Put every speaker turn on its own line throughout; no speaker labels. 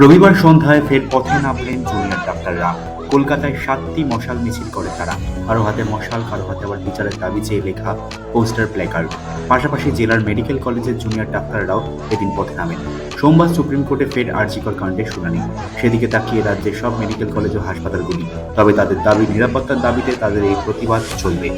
রবিবার সন্ধ্যায় ফের পথে নামলেন জুনিয়র ডাক্তাররা। কলকাতায় সাতটি মশাল মিছিল করে তারা। কারও হাতে মশাল, কারও হাতে আবার বিচারের দাবি চেয়ে লেখা পোস্টার প্ল্যাকার্ড। পাশাপাশি জেলার মেডিকেল কলেজের জুনিয়র ডাক্তাররাও এদিন পথে নামেন। সোমবার সুপ্রিম কোর্টে ফের আর্জিকর কাণ্ডের শুনানি। সেদিকে তাকিয়ে রাজ্যের সব মেডিকেল কলেজ ও হাসপাতালগুলি। তবে তাদের দাবি, নিরাপত্তার দাবিতে তাদের এই প্রতিবাদ চলবে।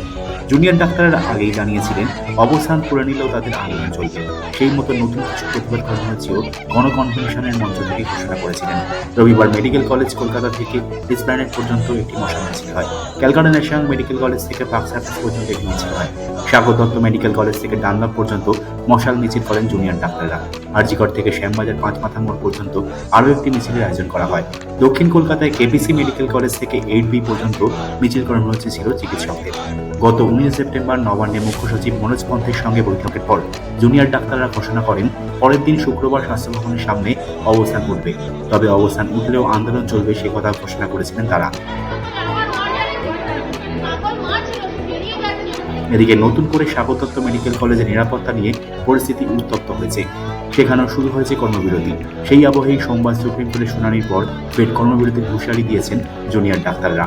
জুনিয়র ডাক্তাররা আগেই জানিয়েছিলেন, অবস্থান করে নিলেও তাদের আন্দোলন চলবে। সেই মতো নতুন কিছু প্রতিবাদ কর্মসূচিও গণকনভেনশনের মঞ্চ থেকে ঘোষণা করেছিলেন। রবিবার মেডিকেল কলেজ কলকাতা থেকে ডিসপ্ল্যানেট পর্যন্ত একটি মশাল মিছিল হয়। ক্যালকাটা ন্যাশনাল মেডিকেল কলেজ থেকে সার্ভিস পর্যন্ত একটি মিছিল হয়। স্বাগত দত্ত মেডিকেল কলেজ থেকে ডানলপ পর্যন্ত মশাল মিছিল করেন জুনিয়র ডাক্তাররা। আরজিকর থেকে শ্যামবাজার পাঁচ মাথা মোড় পর্যন্ত আরও একটি মিছিলের আয়োজন করা হয়। দক্ষিণ কলকাতায় কেপিসি মেডিকেল কলেজ থেকে এইট বি পর্যন্ত মিছিল করানো হচ্ছে ছিল চিকিৎসকদের। গত উনিশে সেপ্টেম্বর নবান্নে মুখ্য সচিব মনোজ পন্থের সঙ্গে বৈঠকের পর জুনিয়র ডাক্তাররা ঘোষণা করেন, পরের দিন শুক্রবার স্বাস্থ্য ভবনের সামনে অবস্থান উঠবে তবে অবস্থান উঠলেও আন্দোলন চলবে সে কথা ঘোষণা করেছিলেন তারা। এদিকে নতুন করে স্বাগতত্ব মেডিকেল কলেজের নিরাপত্তা নিয়ে পরিস্থিতি উত্তপ্ত হয়েছে। সেখানেও শুরু হয়েছে কর্মবিরতি। সেই আবহেই সোমবার সুপ্রিম কোর্টের শুনানির পর ফের কর্মবিরতির হুঁশিয়ারি দিয়েছেন জুনিয়র ডাক্তাররা।